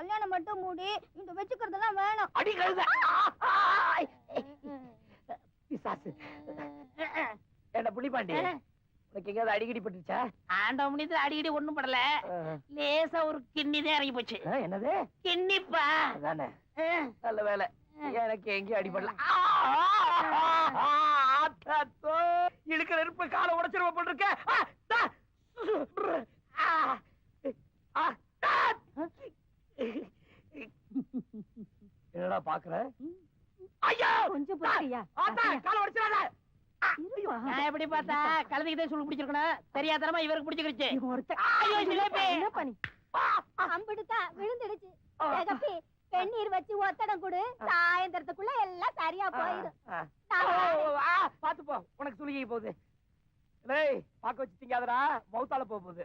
கல்யாணம் மட்டும் மூடி இந்த வச்சுக்கிறதெல்லாம் வேணும் அடி கழுத பிசாசு என்ன புள்ளிப்பாண்டி உனக்கு எங்கேயாவது அடிக்கடி பட்டுச்சா ஆண்ட முடியல அடிக்கடி ஒண்ணும் படல லேசா ஒரு கிண்ணி தான் இறங்கி போச்சு என்னது கிண்ணிப்பா அஹ், நல்ல வேலை எனக்கு எங்கேயும் அடிபடல இழுக்கிற நெருப்பு காலை உடைச்சிருவ போட்டிருக்க என்னடா பாக்குற? ஐயா! கொஞ்சம் ஐயா. கால உடைச்சிடாத. நான் எப்படி பார்த்தா கலந்துக்கிட்டே சொல்லு பிடிச்சிருக்கணும் தெரியாதனமா இவருக்கு பிடிச்சிருச்சு ஐயோ ஜிலேபி என்ன பண்ணி? அம்பிடுதா விழுந்துடுச்சு. ஜெகப்பி வெந்நீர் வச்சு ஒத்தடம் கொடு. சாயந்தரத்துக்குள்ள எல்லாம் சரியா போயிடும். பாத்து போ. உனக்கு சுழுகி போகுது. டேய் பாக்க வச்சு திங்காதடா. மௌத்தால போகுது.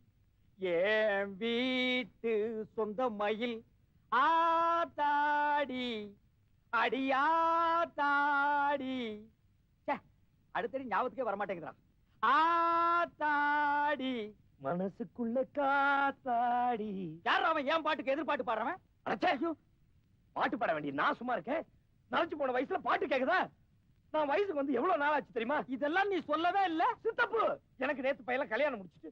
என் வீட்டு சொந்த மயில் ஆத்தாடி அடியாத்தாடி. அடுத்தடி ஞாபகத்துக்கே வரமாட்டேங்கிறான். ஆத்தாடி மனசுக்குள்ள காத்தாடி. யார் அவன்? ஏன் பாட்டுக்கு எதிர்பாட்டு பாடுறவன்? அடச்சே, பாட்டு பாட வேண்டிய நான் சும்மா இருக்கேன். நரைச்சு போன வயசுல பாட்டு கேக்குதா? நான் வயசுக்கு வந்து எவ்வளவு நாள் ஆச்சு தெரியுமா? இதெல்லாம் நீ சொல்லவே இல்ல. சித்தப்பு எனக்கு நேத்து பையல கல்யாணம் முடிச்சிட்டு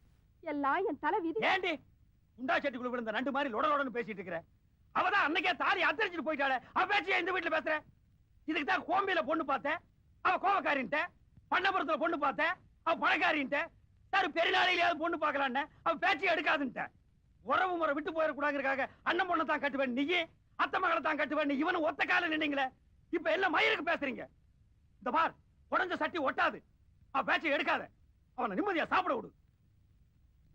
எல்லாம் என் தலை விதி ஏண்டி? குண்டா செட்டுக்குள்ள விழுந்த நண்டு மாதிரி லொடலொடன்னு பேசிட்டு இருக்கிற. அவதான் அன்னைக்கே தாலி அத்தரிச்சிட்டு போயிட்டாளே. அவ பேச்சு இந்த வீட்டுல பேசுற. இதுக்கு தான் கோம்பியில பொண்ணு பார்த்தேன். அவ கோவக்காரின்ட்ட. பண்ணபுரத்துல பொண்ணு பார்த்தேன். அவ பணக்காரின்ட்ட. சார் பெருநாளையிலேயாவது பொண்ணு பார்க்கலான்னு. அவ பேச்சு எடுக்காதுன்ட்ட உறவு முறை விட்டு போயிடக்கூடாதுக்காக அண்ணன் பொண்ணை தான் கட்டுவேன். நீ அத்தை மகளை தான் கட்டுவேன். நீ இவனு ஒத்த கால நின்னீங்களே. இப்ப எல்லாம் மயிருக்கு பேசுறீங்க? இந்த பார் உடஞ்ச சட்டி ஒட்டாது. அவ பேச்சை எடுக்காத. அவனை நிம்மதியா சாப்பிட விடு.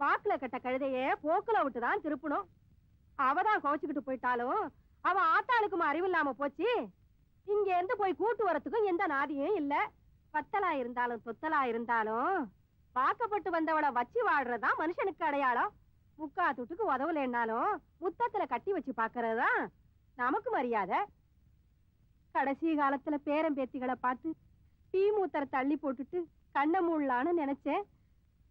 வாக்குல கட்ட கழுதைய போக்குல விட்டுதான் திருப்பணும். அவதான் கோச்சுக்கிட்டு போயிட்டாலும் அவ ஆத்தாளுக்கும் அறிவு இல்லாம போச்சு. இங்க இருந்து போய் கூட்டு வரத்துக்கும் எந்த நாதியும் இல்ல. பத்தலா இருந்தாலும் தொத்தலா இருந்தாலும் வாக்கப்பட்டு வந்தவளை வச்சு வாழ்றதா மனுஷனுக்கு அடையாளம். முக்கா துட்டுக்கு உதவலைன்னாலும் முத்தத்துல கட்டி வச்சு பாக்குறதுதான் நமக்கு மரியாதை. கடைசி காலத்துல பேரம்பேத்திகளை பார்த்து டீ மூத்தரை தள்ளி போட்டுட்டு கண்ண மூடலான்னு நினைச்சேன்.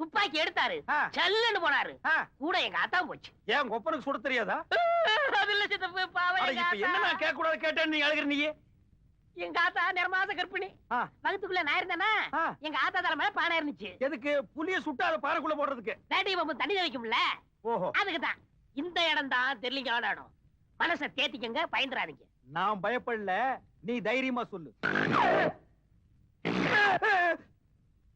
துப்பாக்கி எடுத்தாரு. சல்லுன்னு போனாரு. கூட எங்க ஆத்தா போச்சு. ஏன் உங்க ஒப்பனுக்கு சுட தெரியாதா? அது இல்ல சித்தப்பு பாவம் அட, எங்க இப்ப என்ன ஆத்தா. நான் கேட்க கூடாது கேட்டேன்னு நீ அழுகிற நீ எங்க ஆத்தா நிறமாச கர்ப்பிணி. ஆ. வகுத்துக்குள்ள நான் இருந்தேனா. எங்க ஆத்தா தலை மேல பானை இருந்துச்சு. எதுக்கு? புளிய சுட்டு அதை பாறைக்குள்ள போடுறதுக்கு. வேட்டை பம்பு தண்ணி வைக்கும்ல ஓஹோ. அதுக்கு தான் இந்த இடம் தான் தெரியலிங்கான இடம் மனசை தேத்திக்கங்க பயந்துறாதீங்க. நான் பயப்படல. நீ தைரியமா சொல்லு.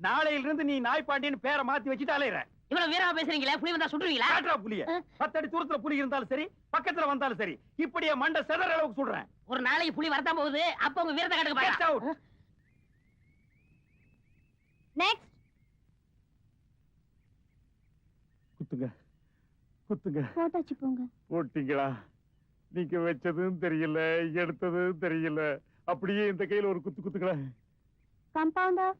நாளையில இருந்து நீ நாய் பாண்டியன்னு பேரை மாத்தி வச்சுட்டு அலையிற. இவ்வளவு வீரமா பேசுறீங்களா? புலி வந்தா சுடுவீங்களா காட்டுறா புலிய. பத்தடி தூரத்துல புலி இருந்தாலும் சரி பக்கத்துல வந்தாலும் சரி இப்படியே மண்டை செதற அளவுக்கு சொல்றேன் ஒரு நாளைக்கு புலி வரத்தான் போகுது. அப்ப உங்க வீரத்தை கட்டுக்க பாருங்க. நெக்ஸ்ட் குத்துங்க. குத்துங்க. போட்டாச்சு போங்க. போட்டீங்களா? நீங்க வச்சதும் தெரியல எடுத்ததும் தெரியல. அப்படியே இந்த கையில ஒரு குத்து குத்துங்களேன். கம்பவுண்டர்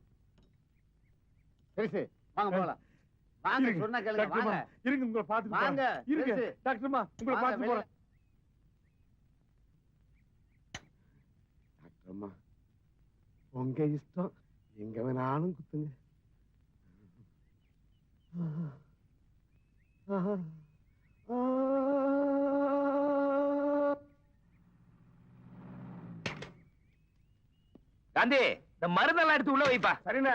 பெருசு வாங்க போலாம் வாங்க இருங்க. சொன்ன கேளுங்க டாக்டர்மா வாங்க இருங்க உங்களை பாத்துட்டு வாங்க போறேன். இருங்க பெருசு. டாக்டர்மா உங்களை வாங்க, பாத்து வெளியில. போறேன் டாக்டர்மா உங்க இஷ்டம் எங்க வேணாலும் குத்துங்க காந்தி இந்த மருந்தெல்லாம் எடுத்து உள்ள வைப்பா சரிண்ணே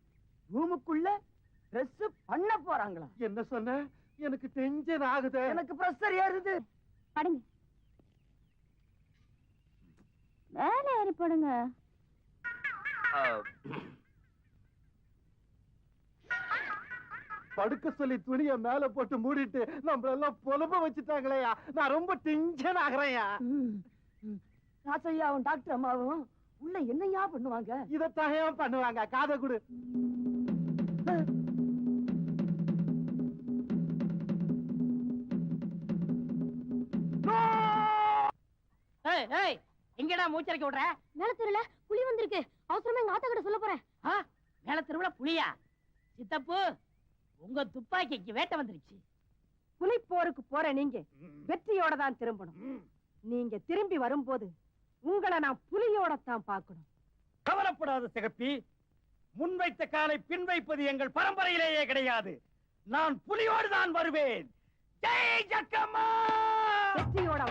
ரூமுக்குள்ள ட்ரெஸ் பண்ண போறாங்களா? என்ன சொன்ன? எனக்கு டென்ஷன் ஆகுது. எனக்கு பிரஷர் ஏறுது. படுங்க. மேலே ஏறி போடுங்க. படுக்க சொல்லி துணிய மேல போட்டு மூடிட்டு நம்மள எல்லாம் புலம்ப வச்சுட்டாங்களேயா? நான் ரொம்ப டென்ஷன் ஆகுறேன்யா. ராசையாவும் டாக்டர் அம்மாவும் உள்ள என்னையா பண்ணுவாங்க? இதத்தான் ஏன் பண்ணுவாங்க. காதை கொடு. ஏய், ஏய், எங்கடா மூச்சரைக்க விடுற? நிலத்துல புலி வந்திருக்கு. அவசரமா எங்க ஆத்தா கிட்ட சொல்ல போறேன். ஆ, மேல திருவிழா புலியா? சித்தப்பு உங்க துப்பாக்கிக்கு வேட்டை வந்துருச்சு. புலிப்போருக்கு போற நீங்க வெற்றியோட தான் திரும்பணும். நீங்க திரும்பி வரும்போது உங்களை நான் புலியோட தான் பார்க்கணும். கவலைப்படாத சிகப்பி முன்வைத்த காலை பின் வைப்பது எங்கள் பரம்பரையிலேயே கிடையாது. நான் புலியோடு தான் வருவேன். ஜெய் ஜக்கம்மா! வெற்றியோட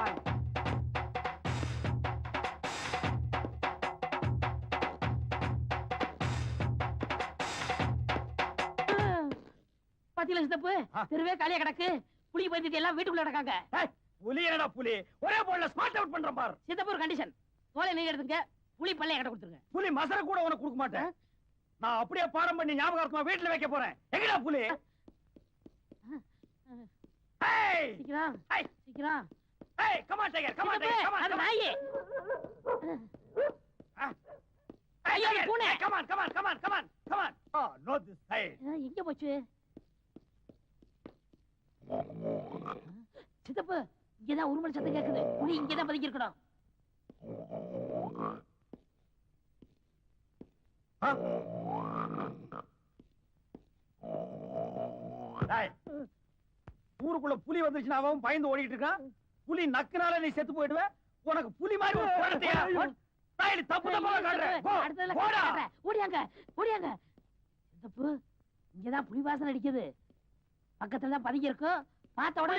பாத்தீங்களா சித்தப்பு. தெருவே காலியா கிடக்கு. புலி பயந்துட்டு எல்லாம் வீட்டுக்குள்ள கிடக்காங்க. புலி என்னடா புலி ஒரே போல ஸ்மார்ட் அவுட் பண்றேன் பார் சித்தப்பு ஒரு கண்டிஷன் தோலை நீங்க எடுத்துங்க புலி பல்லைய கட்ட கொடுத்துருங்க புலி மசர கூட உனக்கு கொடுக்க மாட்டேன் நான் அப்படியே பாடம் பண்ணி ஞாபகார்த்தமா வீட்டுல வைக்க போறேன் எங்கடா புலி! சீக்கிரம்! சீக்கிரம் tiger, come on, tiger, come on, அது. நாயே ஐயோ, பூனை. come on, come on. Oh, no this side. அஹ், எங்க போச்சு சித்தப்பு இங்கதான் உருமல் சத்தம் கேக்குது. புலி இங்கதான் பதுங்கி இருக்கணும் ஊருக்குள்ள புலி வந்துருச்சுன்னா அவன் பயந்து ஓடிட்டு இருக்கான். புலி நக்குனால நீ செத்து போயிடுவ. உனக்கு புலி மாதிரி தப்பு தப்பா காட்டுறேன். ஓடியாங்க இங்கதான் புலி வாசனை அடிக்குது. பக்கத்துல தான் பதுங்கி இருக்கும் பார்த்த உடனே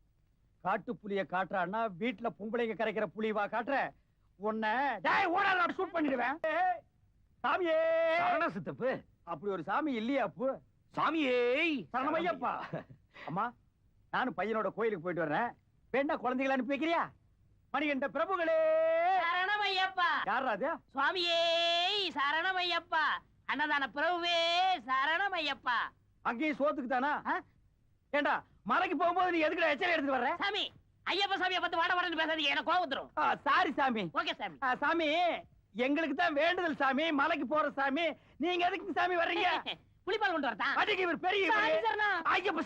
காட்டு புலிய காட்டுறான்னா வீட்டுல பொம்பளைங்க கரைக்கிற புலிவா காட்டுற. உன்னை ஷூட் பண்ணிடுவேன். சாமியே. சித்தப்பு. அப்படி ஒரு சாமி இல்லையா அப்பு? சாமியே. சரணமையப்பா அம்மா நானும் பையனோட கோயிலுக்கு போயிட்டு வர்றேன். வேண்டா குழந்தைகளை அனுப்பி வைக்கிறியா? மணிகண்ட பிரபுகளே. சரணமையப்பா யாரா அது? சுவாமியே சரணமையப்பா அன்னதான பிரபுவே சரணமையப்பா அங்கேயும் சோத்துக்கு தானா? ஏண்டா மலைக்கு போகும்போது நீ எதுக்குடா எச்சரி எடுத்துட்டு வர்ற? சாமி ஐயப்ப சாமியை பார்த்து வாட வாடன்னு பேசாதீங்க எனக்கு கோவம் வந்துரும். சாரி சாமி. ஓகே சாமி. சாமி எங்களுக்கு தான் வேண்டுதல் சாமி மலைக்கு போற சாமி. நீங்க எதுக்கு சாமி வர்றீங்க? புளிப்பால் கொண்டு வரதா அதுக்கு இவர் பெரிய ஐயப்ப